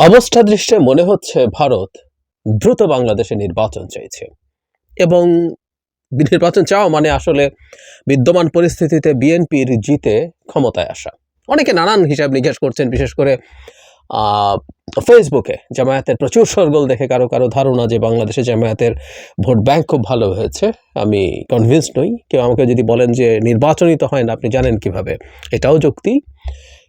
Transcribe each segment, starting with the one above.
অবস্থা দৃষ্টে মনে হচ্ছে ভারত দ্রুত বাংলাদেশে নির্বাচন চাইছে। এবং নির্বাচন চাওয়া মানে আসলে বিদ্যমান পরিস্থিতিতে বিএনপির জিতে ক্ষমতায় আসা। অনেকে নানান হিসাব নিকাশ করছেন, বিশেষ করে ফেসবুকে। জামায়াতের প্রচুর সরগোল দেখে কারও কারও ধারণা যে বাংলাদেশে জামায়াতের ভোট ব্যাংক খুব ভালো হয়েছে। আমি কনভিন্সড নই। কেউ আমাকে যদি বলেন যে নির্বাচনই তো হয় না, আপনি জানেন কীভাবে? এটাও যুক্তি।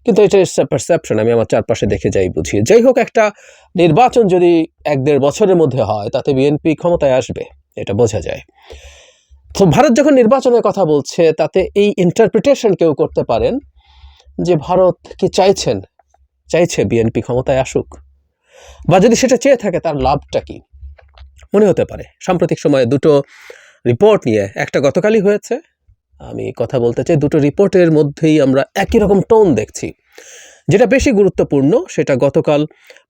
কিন্তু এটা পারসেপশন আমি আমার চারপাশে দেখে যাই, বুঝি। যাই হোক, একটা নির্বাচন যদি এক দেড় বছরের মধ্যে হয়, তাতে বিএনপি ক্ষমতায় আসবে, এটা বোঝা যায়। তো ভারত যখন নির্বাচনের কথা বলছে, তাতে এই ইন্টারপ্রিটেশন কেউ করতে পারেন যে ভারত কি চাইছেন? চাইছে বিএনপি ক্ষমতায় আসুক। বা যদি সেটা চেয়ে থাকে, তার লাভটা কি? মনে হতে পারে। সাম্প্রতিক সময়ে দুটো রিপোর্ট নিয়ে, একটা গতকালই হয়েছে আমি কথা বলতে চাই, দুটো রিপোর্টের মধ্যেই আমরা একই রকম টোন দেখছি। যেটা বেশি গুরুত্বপূর্ণ, সেটা গতকাল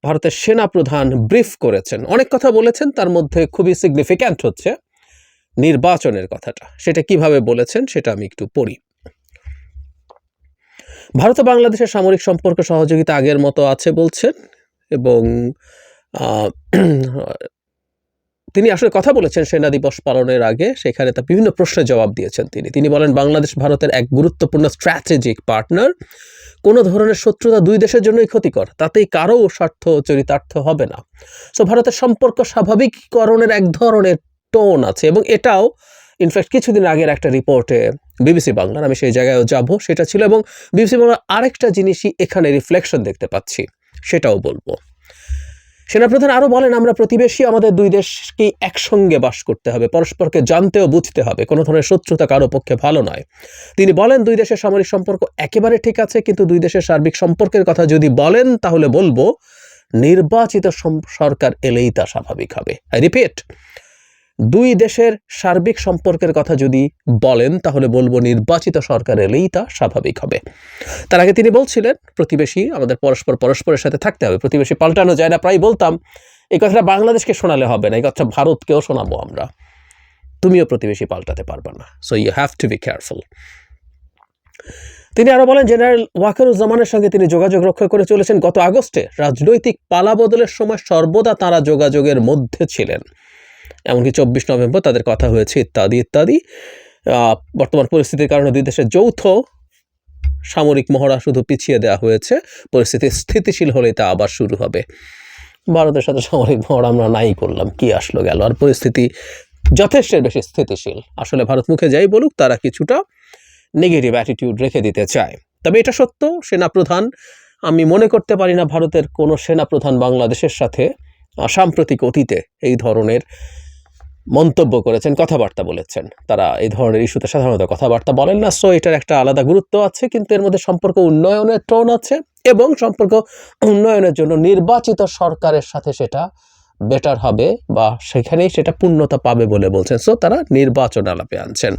ভারতের সেনা প্রধান ব্রিফ করেছেন। অনেক কথা বলেছেন, তার মধ্যে খুবই সিগনিফিক্যান্ট হচ্ছে নির্বাচনের কথাটা। সেটা কীভাবে বলেছেন, সেটা আমি একটু পড়ি। ভারত বাংলাদেশের সামরিক সম্পর্ক সহযোগিতা আগের মতো আছে বলছেন, এবং তিনি আসলে কথা বলেছেন সেনা দিবস পালনের আগে, সেখানে তার বিভিন্ন প্রশ্নের জবাব দিয়েছেন তিনি। তিনি বলেন, বাংলাদেশ ভারতের এক গুরুত্বপূর্ণ স্ট্র্যাটেজিক পার্টনার কোনো ধরনের শত্রুতা দুই দেশের জন্যই ক্ষতিকর। তাতেই কারও স্বার্থ চরিতার্থ হবে না। সো ভারতের সম্পর্ক স্বাভাবিককরণের এক ধরনের টোন আছে এবং এটাও ইনফ্যাক্ট কিছুদিন আগের একটা রিপোর্টে বিবিসি বাংলার, আমি সেই জায়গায়ও যাব, সেটা ছিল এবং বিবিসি বাংলার আরেকটা জিনিসই এখানে রিফ্লেকশন দেখতে পাচ্ছি, সেটাও বলব। সেনাপ্রধান আরও বলেন, আমরা প্রতিবেশী, আমাদের দুই দেশকে একসঙ্গে বাস করতে হবে। পরস্পরকে জানতে ও বুঝতে হবে। কোনো ধরনের শত্রুতা কারও পক্ষে ভালো নয়। তিনি বলেন, দুই দেশের সামরিক সম্পর্ক একেবারে ঠিক আছে, কিন্তু দুই দেশের সার্বিক সম্পর্কের কথা যদি বলেন, তাহলে বলব, নির্বাচিত সরকার এলেই তা স্বাভাবিক হবে। আই রিপিট দুই দেশের সার্বিক সম্পর্কের কথা যদি বলেন, তাহলে বলব নির্বাচিত সরকার এলেই তা স্বাভাবিক হবে। তার আগে তিনি বলছিলেন, প্রতিবেশী, আমাদের পরস্পর পরস্পরের সাথে থাকতে হবে, প্রতিবেশী পাল্টানো যায় না প্রায় বলতাম, এই কথাটা বাংলাদেশকে শোনালে হবে না, এই কথাটা ভারতকেও শোনাবো আমরা। তুমিও প্রতিবেশী পাল্টাতে পারবে না so you have to be careful তিনি আরও বলেন, জেনারেল ওয়াকারুজ্জামানের সঙ্গে তিনি যোগাযোগ রক্ষা করে চলেছেন। গত আগস্টে রাজনৈতিক পালাবদলের সময় সর্বদা তারা যোগাযোগের মধ্যে ছিলেন। এমনকি চব্বিশ নভেম্বর তাদের কথা হয়েছে ইত্যাদি ইত্যাদি। বর্তমান পরিস্থিতির কারণে দুই দেশের যৌথ সামরিক মহড়া শুধু পিছিয়ে দেওয়া হয়েছে, পরিস্থিতি স্থিতিশীল হলেই তা আবার শুরু হবে। ভারতের সাথে সামরিক মহড়া আমরা নাই করলাম, কি আসলো গেল? আর পরিস্থিতি যথেষ্ট বেশি স্থিতিশীল। আসলে ভারত মুখে যাই বলুক, তারা কিছুটা নেগেটিভ অ্যাটিটিউড রেখে দিতে চায়। তবে এটা সত্য, সেনাপ্রধান, আমি মনে করতে পারি না ভারতের কোনো সেনাপ্রধান বাংলাদেশের সাথে সাম্প্রতিক অতীতে এই ধরনের মন্তব্য করেছেন, কথাবার্তা বলেছেন। তারা এই ধরনের ইস্যুতে সাধারণত কথাবার্তা বলেন না সো এটার একটা আলাদা গুরুত্ব আছে, কিন্তু এর মধ্যে সম্পর্ক উন্নয়নের টোন আছে এবং সম্পর্ক উন্নয়নের জন্য নির্বাচিত সরকারের সাথে সেটা বেটার হবে বা সেখানেই সেটা পূর্ণতা পাবে বলে বলছেন সো তারা নির্বাচন আলাপে আনছেন।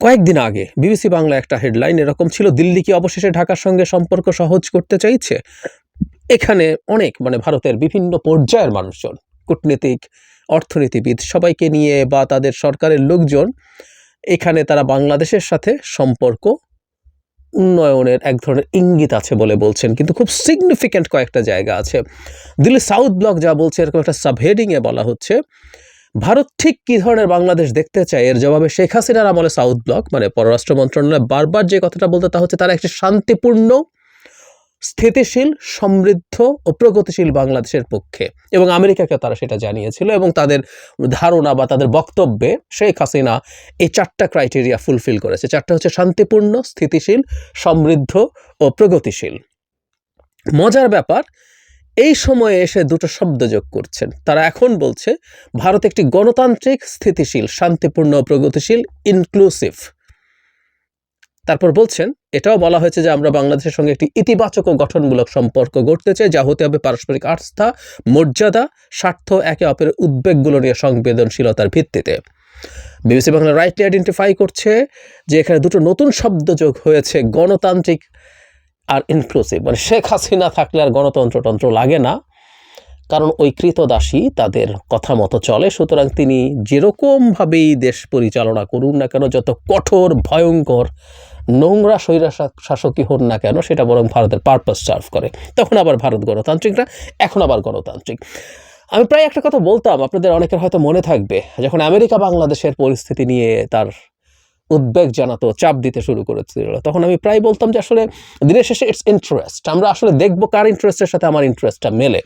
কয়েকদিন আগে বিবিসি বাংলা একটা হেডলাইন এরকম ছিল, দিল্লি কি অবশেষে ঢাকার সঙ্গে সম্পর্ক সহজ করতে চাইছে? এখানে অনেক মানে ভারতের বিভিন্ন পর্যায়ের মানুষজন কূটনীতিক, অর্থনীতিবিদ সবাইকে নিয়ে বা তাদের সরকারের লোকজন এখানে তারা বাংলাদেশের সাথে সম্পর্ক উন্নয়নের এক ধরনের ইঙ্গিত আছে বলে বলছেন। কিন্তু খুব সিগনিফিক্যান্ট কয়েকটা জায়গা আছে। দিল্লি সাউথ ব্লক যা বলছে, এরকম একটা সাবহেডিংয়ে বলা হচ্ছে, ভারত ঠিক কী ধরনের বাংলাদেশ দেখতে চায়? এর জবাবে শেখ হাসিনার আমলে সাউথ ব্লক মানে পররাষ্ট্র মন্ত্রণালয়, বারবার যে কথাটা বলতে তা হচ্ছে, তারা একটি শান্তিপূর্ণ স্থিতিশীল, সমৃদ্ধ ও প্রগতিশীল বাংলাদেশের পক্ষে। এবং আমেরিকাকে তারা সেটা জানিয়েছিল এবং তাদের ধারণা বা তাদের বক্তব্যে শেখ হাসিনা এই চারটা ক্রাইটেরিয়া ফুলফিল করেছে। চারটা হচ্ছে শান্তিপূর্ণ, স্থিতিশীল, সমৃদ্ধ ও প্রগতিশীল। মজার ব্যাপার, এই সময়ে এসে দুটো শব্দ যোগ করছেন। তারা এখন বলছে, ভারত একটি গণতান্ত্রিক, স্থিতিশীল, শান্তিপূর্ণ প্রগতিশীল ইনক্লুসিভ তারপর বলছেন, এটাও বলা হয়েছে যে আমরা বাংলাদেশের সঙ্গে একটি ইতিবাচক ও গঠনমূলক সম্পর্ক গড়তে চাই, যা হতে হবে পারস্পরিক আস্থা, মর্যাদা, স্বার্থ, একে অপরের উদ্বেগগুলো নিয়ে সংবেদনশীলতার ভিত্তিতে। বিবিসি বাংলা রাইটলি আইডেন্টিফাই করছে যে এখানে দুটো নতুন শব্দ যোগ হয়েছে, গণতান্ত্রিক আর ইনক্লুসিভ মানে শেখ হাসিনা থাকলে আর গণতন্ত্রতন্ত্র লাগে না, কারণ ওই কৃতদাসী তাদের কথা মতো চলে। সুতরাং তিনি যেরকমভাবেই দেশ পরিচালনা করুন না কেন, যত কঠোর, ভয়ঙ্কর নোংরা স্বৈরা শাসকই হন না কেন, সেটা বরং ভারতের পারপাস সার্ভ করে। তখন আবার ভারত গণতান্ত্রিক না এখন আবার গণতান্ত্রিক। আমি প্রায় একটা কথা বলতাম, আপনাদের অনেকের হয়তো মনে থাকবে, যখন আমেরিকা বাংলাদেশের পরিস্থিতি নিয়ে তার উদ্বেগ জানাতো, চাপ দিতে শুরু করেছিল, তখন আমি প্রায় বলতাম যে আসলে দিনের শেষে ইটস ইন্টারেস্ট আমরা আসলে দেখব কার ইন্টারেস্টের সাথে আমার ইন্টারেস্টটা মেলে।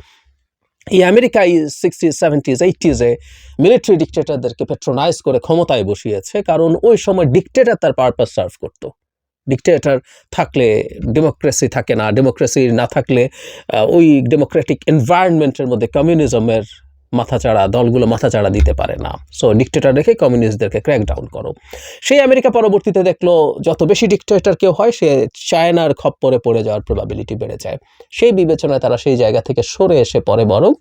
এই আমেরিকা সিক্সটিজ সেভেন্টিজ এইটিজে মিলিটারি ডিকটেটারদেরকে পেট্রোনাইজ করে ক্ষমতায় বসিয়েছে, কারণ ওই সময় ডিকটেটার তার পারপাস সার্ভ করতো। ডিকটেটার থাকলে ডেমোক্রেসি থাকে না ডেমোক্রেসি না থাকলে ওই ডেমোক্রেটিক এনভায়রনমেন্টের মধ্যে কমিউনিজমের মাথাচাড়া, দলগুলো মাথাচাড়া দিতে পারে না। সো ডিকটেটার রেখে কমিউনিস্টদেরকে ক্র্যাক ডাউন করো। সেই আমেরিকা পরবর্তীতে দেখল, যত বেশি ডিকটেটার কেউ হয়, সে চায়নার খপ্পরে পড়ে যাওয়ার প্রবাবিলিটি বেড়ে যায়। সেই বিবেচনায় তারা সেই জায়গা থেকে সরে এসে পরে বরং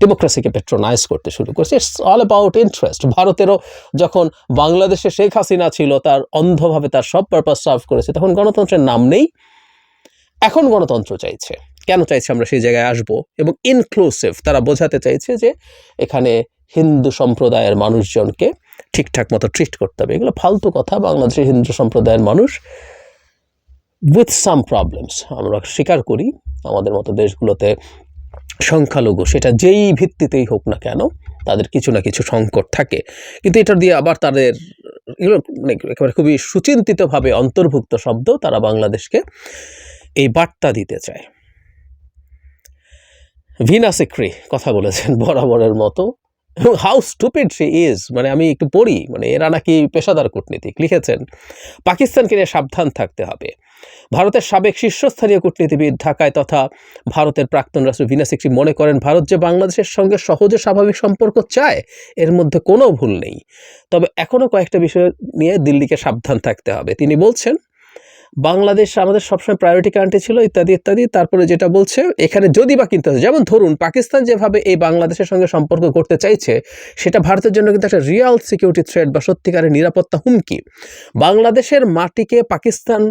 ডেমোক্রেসিকে পেট্রোনাইজ করতে শুরু করেছে। ইটস অল অ্যাবাউট ইন্টারেস্ট ভারতেরও যখন বাংলাদেশে শেখ হাসিনা ছিল, তার অন্ধভাবে তার সব পারপাস সার্ভ করেছে, তখন গণতন্ত্রের নাম নেই। এখন গণতন্ত্র চাইছে। কেন চাইছে আমরা সেই জায়গায় আসব? এবং ইনক্লুসিভ তারা বোঝাতে চাইছে যে এখানে হিন্দু সম্প্রদায়ের মানুষজনকে ঠিকঠাক মতো ট্রিট করতে হবে। এগুলো ফালতু কথা। বাংলাদেশের হিন্দু সম্প্রদায়ের মানুষ উইথ সাম প্রবলেমস আমরা স্বীকার করি। আমাদের মতো দেশগুলোতে সংখ্যালঘু, সেটা যেই ভিত্তিতেই হোক না কেন, তাদের কিছু না কিছু সংকট থাকে। কিন্তু এটা দিয়ে আবার তাদের মানে একেবারে খুবই সুচিন্তিতভাবে অন্তর্ভুক্ত শব্দ তারা বাংলাদেশকে এই বার্তা দিতে চায়। ভিনা সিক্রি, কথা বলেছেন বরাবরের মতো। হাউ স্টুপিড সে ইজ মানে আমি একটু পড়ি মানে এরা নাকি পেশাদার কূটনীতিক, লিখেছেন। পাকিস্তানকে নিয়ে সাবধান থাকতে হবে। ভারতের সাবেক শীর্ষস্থানীয় কূটনীতিবিদ ঢাকায় তথা ভারতের প্রাক্তন রাষ্ট্র ভিনা সিক্রি মনে করেন, ভারত যে বাংলাদেশের সঙ্গে সহজে স্বাভাবিক সম্পর্ক চায়, এর মধ্যে কোনো ভুল নেই। তবে এখনও কয়েকটা বিষয় নিয়ে দিল্লিকে সাবধান থাকতে হবে। তিনি বলছেন বাংলাদেশ আমাদের সবসময় প্রায়োরিটি কান্ট্রি ছিল, ইত্যাদি ইত্যাদি। তারপরে যেটা বলছে, এখানে যদি বা কিনতে যেমন ধরুন, পাকিস্তান যেভাবে এই বাংলাদেশের সঙ্গে সম্পর্ক করতে চাইছে, সেটা ভারতের জন্য কিন্তু একটা রিয়াল সিকিউরিটি থ্রেট বা সত্যিকারের নিরাপত্তা হুমকি। বাংলাদেশের মাটিকে পাকিস্তান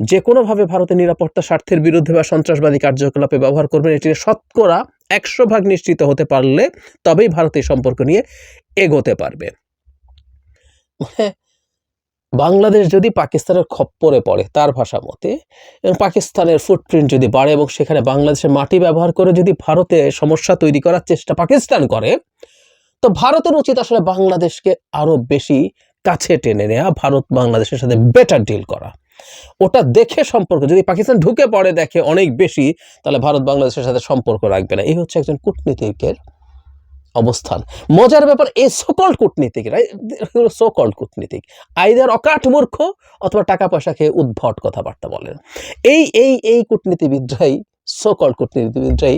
যে কোনোভাবে ভারতের নিরাপত্তা স্বার্থের বিরুদ্ধে বা সন্ত্রাসবাদী কার্যকলাপে ব্যবহার করবেন এটি শতকরা একশো ভাগ নিশ্চিত হতে পারলে তবেই ভারত এই সম্পর্ক নিয়ে এগোতে পারবে। মানে বাংলাদেশ যদি পাকিস্তানের খপ্পরে পড়ে তার ভাষা মতে, এবং পাকিস্তানের ফুটপ্রিন্ট যদি বাড়ে এবং সেখানে বাংলাদেশের মাটি ব্যবহার করে যদি ভারতে সমস্যা তৈরি করার চেষ্টা পাকিস্তান করে, তো ভারতের উচিত আসলে বাংলাদেশকে আরও বেশি কাছে টেনে নেওয়া ভারত বাংলাদেশের সাথে বেটার ডিল করা। ওটা দেখে সম্পর্ক, যদি পাকিস্তান ঢুকে পড়ে দেখে অনেক বেশি, তাহলে ভারত বাংলাদেশের সাথে সম্পর্ক রাখবে না। এই হচ্ছে একজন কূটনীতিকের অবস্থান। মজার ব্যাপার এই সকল কূটনীতিকরা সকল কূটনীতিক। আইদার অকাট মূর্খ অথবা টাকা পয়সা খেয়ে উদ্ভট কথাবার্তা বলেন। এই এই এই কূটনীতিবিদরাই সকল কূটনীতিবিদরাই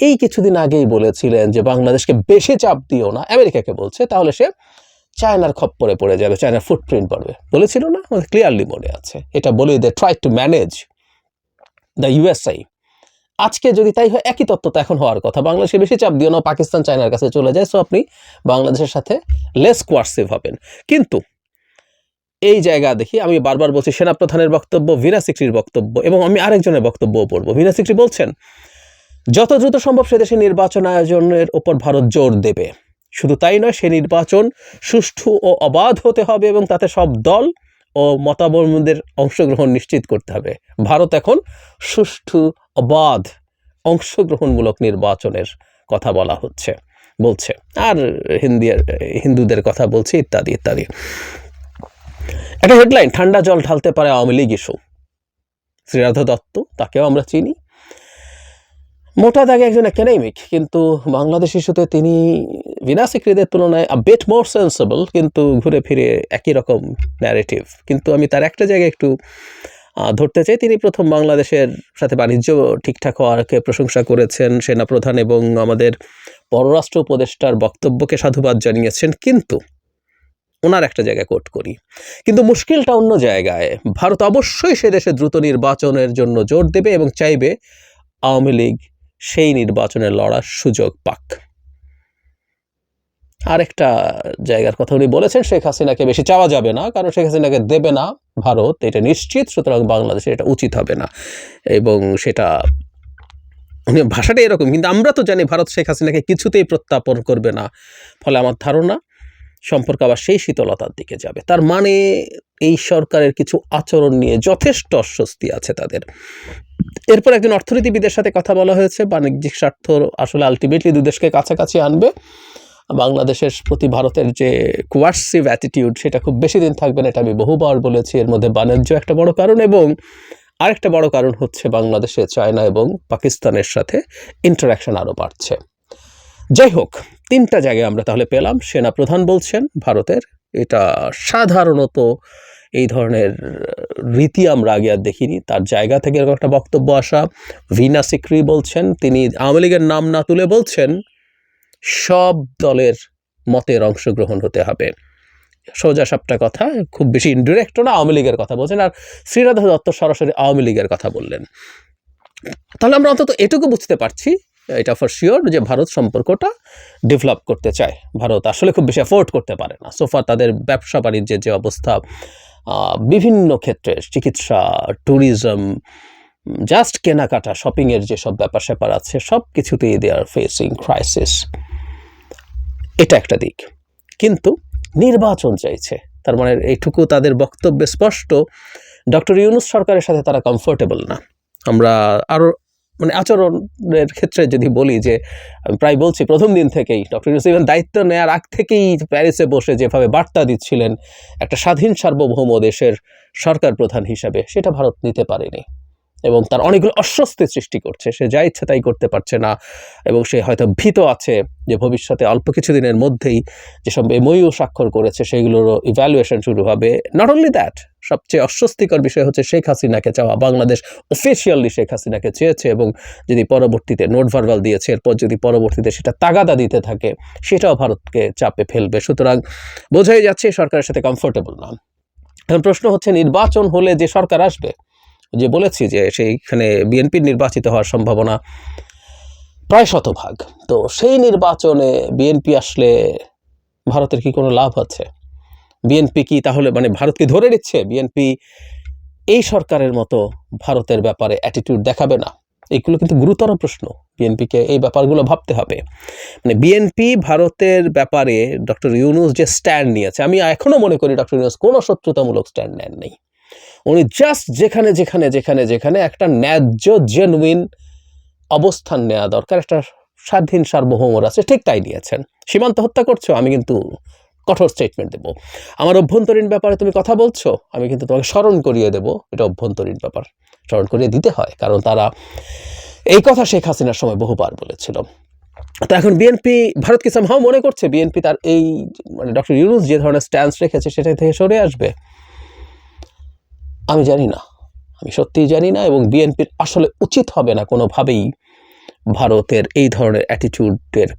এই কিছুদিন আগেই বলেছিলেন যে বাংলাদেশকে বেশি চাপ দিও না। আমেরিকাকে বলছে, তাহলে সে চায়নার খপ্পরে পড়ে যাবে, চায়নার ফুটপ্রিন্ট পড়বে বলেছিল না? আমাদের ক্লিয়ারলি মনে আছে। এটা বলে they try to manage the USI আজকে যদি তাই হয়, একই তত্ত্ব তো এখন হওয়ার কথা। বাংলাদেশে বেশি চাপ দিও না, পাকিস্তান, চায়নার কাছে চলে যায়। সো আপনি বাংলাদেশের সাথে লেস কোয়ার্সিভ হবেন। কিন্তু এই জায়গা দেখি, আমি বারবার বলছি সেনাপ্রধানের বক্তব্য ভিনা সিক্রির বক্তব্য, এবং আমি আরেকজনের বক্তব্যও পড়ব। ভিনা সিক্রি বলছেন, যত দ্রুত সম্ভব সে দেশে নির্বাচন আয়োজনের ওপর ভারত জোর দেবে। শুধু তাই নয়, সে নির্বাচন সুষ্ঠু ও অবাধ হতে হবে এবং তাতে সব দল ও মতাবলম্বীদের অংশগ্রহণ নিশ্চিত করতে হবে। ভারত এখন সুষ্ঠু, অবাধ অংশগ্রহণমূলক নির্বাচনের কথা বলা হচ্ছে, বলছে। আর হিন্দি, হিন্দুদের কথা বলছে, ইত্যাদি ইত্যাদি। একটা হেডলাইন ঠান্ডা জল ঢালতে পারে আওয়ামী লীগ ইস্যু শ্রীরাধা দত্ত, তাকেও আমরা চিনি। মোটা দাগে একজন একাডেমিক কিন্তু বাংলাদেশ ইস্যুতে তিনি বিনাশিকৃদের তুলনায় বেট মোর সেন্সেবল কিন্তু ঘুরে ফিরে একই রকম ন্যারেটিভ কিন্তু আমি তার একটা জায়গায় একটু ধরতে চাই, তিনি প্রথম বাংলাদেশের সাথে বাণিজ্য ঠিকঠাক হওয়ারকে প্রশংসা করেছেন সেনাপ্রধান এবং আমাদের পররাষ্ট্র উপদেষ্টার বক্তব্যকে সাধুবাদ জানিয়েছেন, কিন্তু ওনার একটা জায়গায় কোট করি। কিন্তু মুশকিলটা অন্য জায়গায়, ভারত অবশ্যই সে দেশে দ্রুত নির্বাচনের জন্য জোর দেবে এবং চাইবে আওয়ামী লীগ সেই নির্বাচনে লড়ার সুযোগ পাক। আরেকটা জায়গার কথা উনি বলেছেন, শেখ হাসিনাকে বেশি চাওয়া যাবে না, কারণ শেখ হাসিনাকে দেবে না ভারত, এটা নিশ্চিত, সুতরাং বাংলাদেশে এটা উচিত হবে না। এবং সেটা উনি ভাষাটা এরকম, কিন্তু আমরা তো জানি ভারত শেখ হাসিনাকে কিছুতেই প্রত্যাপন করবে না। ফলে আমার ধারণা সম্পর্ক আবার সেই শীতলতার দিকে যাবে। তার মানে এই সরকারের কিছু আচরণ নিয়ে যথেষ্ট অস্বস্তি আছে তাদের। এরপর একজন অর্থনীতিবিদের সাথে কথা বলা হয়েছে, বাণিজ্যিক স্বার্থ আসলে আলটিমেটলি দু দেশকে কাছাকাছি আনবে। বাংলাদেশের প্রতি ভারতের যে কোয়ার্সিভ অ্যাটিটিউড সেটা খুব বেশি দিন থাকবে না, এটা আমি বহুবার বলেছি। এর মধ্যে বাণিজ্য একটা বড় কারণ এবং আরেকটা বড় কারণ হচ্ছে বাংলাদেশে চায়না এবং পাকিস্তানের সাথে ইন্টারাকশন আরও বাড়ছে। যাই হোক তিনটা জায়গায় আমরা তাহলে পেলাম। সেনা প্রধান বলছেন, ভারতের। এটা সাধারণত এই ধরনের রীতি আমরা আগে আর দেখিনি। তার জায়গা থেকে এরকম একটা বক্তব্য আসা। ভিনা সিক্রি বলছেন, তিনি আওয়ামী লীগের নাম না তুলে বলছেন, সব দলের মতের অংশগ্রহণ হতে হবে। সোজা সাপটা কথা, খুব বেশি ইনডিরেক্টও না, আওয়ামী লীগের কথা বলছেন। আর শ্রীরাধা দত্ত সরাসরি আওয়ামী লীগের কথা বললেন। তাহলে আমরা অন্তত এটুকু বুঝতে পারছি এটা ফর শিওর যে ভারত সম্পর্কটা ডেভেলপ করতে চায়। ভারত আসলে খুব বেশি অ্যাফোর্ড করতে পারে না। সোফা তাদের ব্যবসা বাণিজ্যের যে অবস্থা বিভিন্ন ক্ষেত্রে চিকিৎসা ট্যুরিজম জাস্ট কেনাকাটা শপিংয়ের যেসব ব্যাপার স্যাপার আছে সব কিছুতেই দে আর ফেসিং ক্রাইসিস এটা একটা দিক। কিন্তু নির্বাচন চাইছে। তার মানে এইটুকু তাদের বক্তব্যে স্পষ্ট। ডক্টর ইউনুস সরকারের সাথে তারা কমফোর্টেবল না। আমরা আরও মানে আচরণের ক্ষেত্রে যদি বলি যে, আমি প্রায় বলছি প্রথম দিন থেকেই, ডক্টর ইউনুস ইভেন দায়িত্ব নেওয়ার আগ থেকেই প্যারিসে বসে যেভাবে বার্তা দিচ্ছিলেন, একটা স্বাধীন সার্বভৌম দেশের সরকার প্রধান হিসাবে, সেটা ভারত নিতে পারেনি। এবং তার অনেকগুলো অস্বস্তি সৃষ্টি করছে। সে যা ইচ্ছে তাই করতে পারছে না এবং সে হয়তো ভীত আছে যে ভবিষ্যতে অল্প কিছুদিনের মধ্যেই যেসব এমইউ স্বাক্ষর করেছে সেগুলোরও ইভ্যালুয়েশন শুরু হবে। নট অনলি দ্যাট সবচেয়ে অস্বস্তিকর বিষয় হচ্ছে শেখ হাসিনাকে চাওয়া। বাংলাদেশ অফিসিয়ালি শেখ হাসিনাকে চেয়েছে এবং যদি পরবর্তীতে নোট ভার্বাল দিয়েছে, এরপর যদি পরবর্তীতে সেটা তাগাদা দিতে থাকে, সেটাও ভারতকে চাপে ফেলবে। সুতরাং বোঝাই যাচ্ছে সরকারের সাথে কমফোর্টেবল না। এখন প্রশ্ন হচ্ছে, নির্বাচন হলে যে সরকার আসবে যে বলেছি যে সেইখানে বিএনপির নির্বাচিত হওয়ার সম্ভাবনা প্রায় শতভাগ। তো সেই নির্বাচনে বিএনপি আসলে ভারতের কি কোনো লাভ আছে? বিএনপি কি তাহলে মানে ভারতকে ধরে নিচ্ছে? বিএনপি এই সরকারের মতো ভারতের ব্যাপারে অ্যাটিটিউড দেখাবে না? এগুলো কিন্তু গুরুতর প্রশ্ন। বিএনপিকে এই ব্যাপারগুলো ভাবতে হবে। মানে বিএনপি ভারতের ব্যাপারে ডক্টর ইউনুস যে স্ট্যান্ড নিয়েছে, আমি এখনও মনে করি ডক্টর ইউনুস কোনো শত্রুতামূলক স্ট্যান্ড নেন নেই উনি জাস্ট যেখানে যেখানে যেখানে যেখানে একটা ন্যায্য জেনুইন অবস্থান নেওয়া দরকার, একটা স্বাধীন সার্বভৌমর আছে ঠিক তাই নিয়েছেন সীমান্ত হত্যা করছ, আমি কিন্তু কঠোর স্টেটমেন্ট দেবো। আমার অভ্যন্তরীণ ব্যাপারে তুমি কথা বলছো, আমি কিন্তু তোমাকে স্মরণ করিয়ে দেবো, এটা অভ্যন্তরীণ ব্যাপার। স্মরণ করিয়ে দিতে হয়, কারণ তারা এই কথা শেখ হাসিনার সময় বহুবার বলেছিল। তো এখন বিএনপি ভারতকে সামহাও মনে করছে? বিএনপি তার এই মানে ডক্টর ইউনুস যে ধরনের স্ট্যান্স রেখেছে, সেটা থেকে সরে আসবে? আমি জানি না। আমি সত্যিই জানি না এবং বিএনপির আসলে উচিত হবে না কোনোভাবেই ভারতের এই ধরনের অ্যাটিটিউডের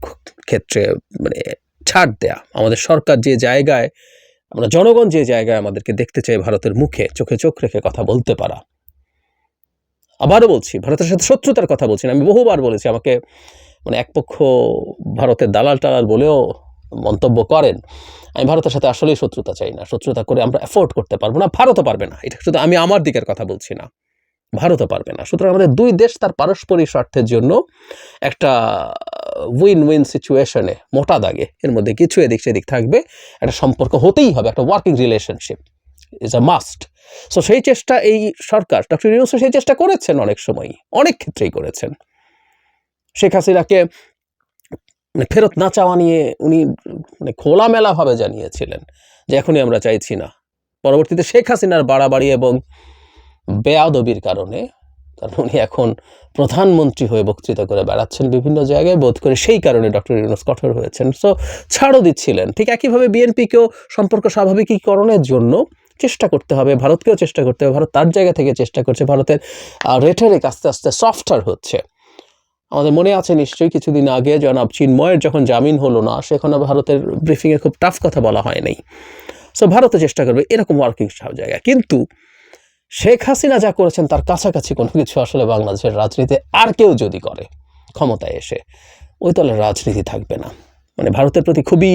ক্ষেত্রে মানে ছাড় দেয়া। আমাদের সরকার যে জায়গায়, আমরা জনগণ যে জায়গায় আমাদেরকে দেখতে চাই ভারতের মুখে, চোখে চোখ রেখে কথা বলতে পারা। আবারও বলছি, ভারতের সাথে শত্রুতার কথা বলছি না। আমি বহুবার বলেছি, আমাকে মানে একপক্ষ ভারতের দালাল টালাল বলেও মন্তব্য করেন। আমি ভারতের সাথে আসলেই শত্রুতা চাই না। শত্রুতা করে আমরা অ্যাফোর্ড করতে পারব না, ভারতও পারবে না। এটা শুধু আমি আমার দিকের কথা বলছি না। ভারতও পারবে না। সুতরাং আমাদের দুই দেশ তার পারস্পরিক স্বার্থের জন্য একটা উইন উইন সিচুয়েশনে মোটা দাগে। এর মধ্যে কিছু এদিক সেদিক থাকবে। একটা সম্পর্ক হতেই হবে, একটা working relationship is a must so সেই চেষ্টা এই সরকার ডক্টর সেই চেষ্টা করেছেন অনেক সময় অনেক ক্ষেত্রেই করেছেন। শেখ হাসিনাকে মানে ফেরত না চাওয়া নিয়ে উনি মানে খোলামেলাভাবে জানিয়েছিলেন যে এখনই আমরা চাইছি না। পরবর্তীতে শেখ হাসিনার বাড়াবাড়ি এবং বেয়াদবির কারণে কারণ উনি এখন প্রধানমন্ত্রী হয়ে বক্তৃতা করে বেড়াচ্ছেন বিভিন্ন জায়গায়, বোধ করে সেই কারণে ডক্টর ইউনুস কঠোর হয়েছেন। সো ছাড়ও দিচ্ছিলেন। ঠিক একইভাবে বিএনপিকেও সম্পর্ক স্বাভাবিকীকরণের জন্য চেষ্টা করতে হবে, ভারতকেও চেষ্টা করতে হবে, ভারত তার জায়গা থেকে চেষ্টা করছে, ভারতের রেটারিক আস্তে আস্তে সফটার হচ্ছে। আমাদের মনে আছে নিশ্চয়ই কিছুদিন আগে জনাব চিন্ময়ের যখন জামিন হলো না, সেখানে ভারতের ব্রিফিংয়ে খুব টাফ কথা বলা হয় নাই। সো ভারতও চেষ্টা করবে এরকম ওয়ার্কিং সব জায়গায়। কিন্তু শেখ হাসিনা যা করেছেন তার কাছাকাছি কোনো কিছু আসলে বাংলাদেশের রাজনীতি আর কেউ যদি করে, ক্ষমতায় এসে, ওই দলের রাজনীতি থাকবে না। মানে ভারতের প্রতি খুবই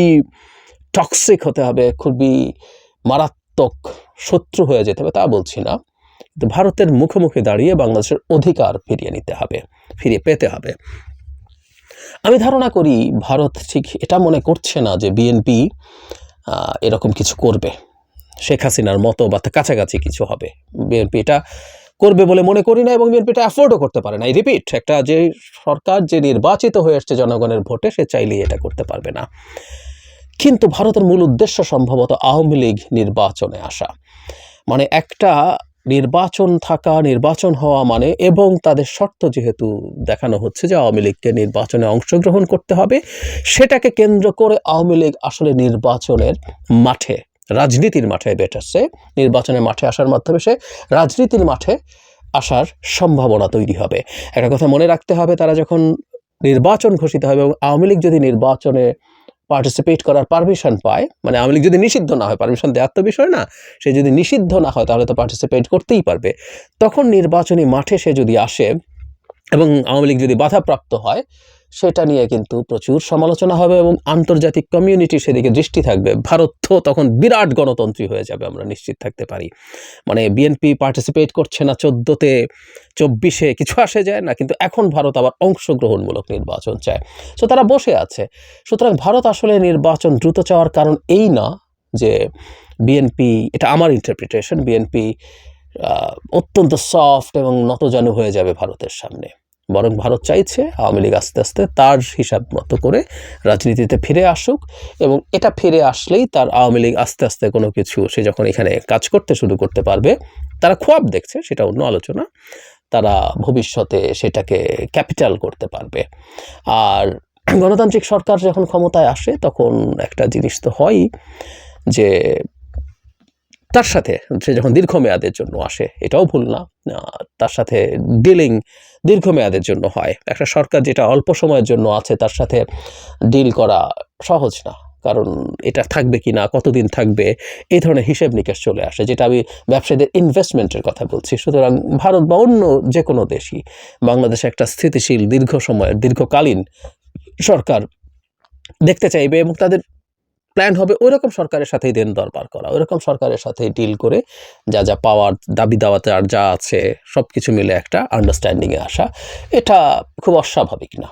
টক্সিক হতে হবে, খুবই মারাত্মক শত্রু হয়ে যেতে হবে, তা বলছি না। কিন্তু ভারতের মুখোমুখি দাঁড়িয়ে বাংলাদেশের অধিকার ফিরিয়ে নিতে হবে, ফিরিয়ে পেতে হবে। আমি ধারণা করি ভারত ঠিক এটা মনে করছে না যে বিএনপি এরকম কিছু করবে। শেখ হাসিনার মতো বা কাছাকাছি কিছু হবে। বিএনপি এটা করবে বলে মনে করি না এবং বিএনপি এটা অ্যাফোর্ডও করতে পারে না। এই রিপিট একটা যে সরকার যে নির্বাচিত হয়ে আসছে জনগণের ভোটে, সে চাইলেই এটা করতে পারবে না। কিন্তু ভারতের মূল উদ্দেশ্য সম্ভবত আওয়ামী লীগ নির্বাচনে আসা। মানে একটা নির্বাচন থাকা, নির্বাচন হওয়া মানে এবং তাদের শর্ত যেহেতু দেখানো হচ্ছে যে আওয়ামী লীগকে নির্বাচনে অংশগ্রহণ করতে হবে, সেটাকে কেন্দ্র করে আওয়ামী লীগ আসলে নির্বাচনের মাঠে, রাজনীতির মাঠে বেটাচ্ছে নির্বাচনের মাঠে আসার মাধ্যমে সে রাজনীতির মাঠে আসার সম্ভাবনা তৈরি হবে। একটা কথা মনে রাখতে হবে, তারা যখন নির্বাচন ঘোষিত হবে এবং আওয়ামী লীগ যদি নির্বাচনে পার্টিসিপেট করার পারমিশন পায়। মানে আওয়ামী লীগ যদি নিষিদ্ধ না হয় পারমিশন দেওয়ার তো বিষয় না, সে যদি নিষিদ্ধ না হয় তাহলে তো পার্টিসিপেট করতেই পারবে। তখন নির্বাচনী মাঠে সে যদি আসে এবং আওয়ামী লীগ যদি বাধাপ্রাপ্ত হয় সেটা নিয়ে কিন্তু প্রচুর সমালোচনা হবে এবং আন্তর্জাতিক কমিউনিটি সেদিকে দৃষ্টি থাকবে। ভারত তো তখন বিরাট গণতন্ত্রী হয়ে যাবে, আমরা নিশ্চিত থাকতে পারি। মানে বিএনপি পার্টিসিপেট করছে না চোদ্দোতে, চব্বিশে, কিছু আসে যায় না, কিন্তু এখন ভারত আবার অংশগ্রহণমূলক নির্বাচন চায়। সো তারা বসে আছে। সুতরাং ভারত আসলে নির্বাচন দ্রুত চাওয়ার কারণ এই না যে বিএনপি এটা আমার ইন্টারপ্রিটেশন বিএনপি অত্যন্ত সফট এবং নতজানু হয়ে যাবে ভারতের সামনে। বরং ভারত চাইছে আওয়ামী লীগ আস্তে আস্তে তার হিসাব মতো করে রাজনীতিতে ফিরে আসুক এবং এটা ফিরে আসলেই তার আওয়ামী লীগ আস্তে আস্তে কোনো কিছু সে যখন এখানে কাজ করতে শুরু করতে পারবে, তারা খোয়াব দেখছে, সেটা অন্য আলোচনা, তারা ভবিষ্যতে সেটাকে ক্যাপিটাল করতে পারবে। আর গণতান্ত্রিক সরকার যখন ক্ষমতায় আসে, তখন একটা জিনিস তো হয়ই যে তার সাথে সে যখন দীর্ঘমেয়াদের জন্য আসে, এটাও ভুল না তার সাথে ডিলিং দীর্ঘমেয়াদের জন্য হয়। একটা সরকার যেটা অল্প সময়ের জন্য আছে, তার সাথে ডিল করা সহজ না। কারণ এটা থাকবে কি না, কতদিন থাকবে এই ধরনের হিসেব নিকেশ চলে আসে, যেটা আমি ব্যবসায়ীদের ইনভেস্টমেন্টের কথা বলছি। সুতরাং ভারত বা অন্য যে কোনো দেশই, বাংলাদেশে একটা স্থিতিশীল দীর্ঘ সময়ের, দীর্ঘকালীন সরকার দেখতে চাইবে এবং তাদের প্ল্যান হবে ওই রকম সরকারের সাথেই দেন দরবার করা ওই রকম সরকারের সাথে ডিল করে যা যা পাওয়ার, দাবি দাওয়াতে আর যা আছে সব কিছু মিলে একটা আন্ডারস্ট্যান্ডিংয়ে আসা, এটা খুব অস্বাভাবিক না।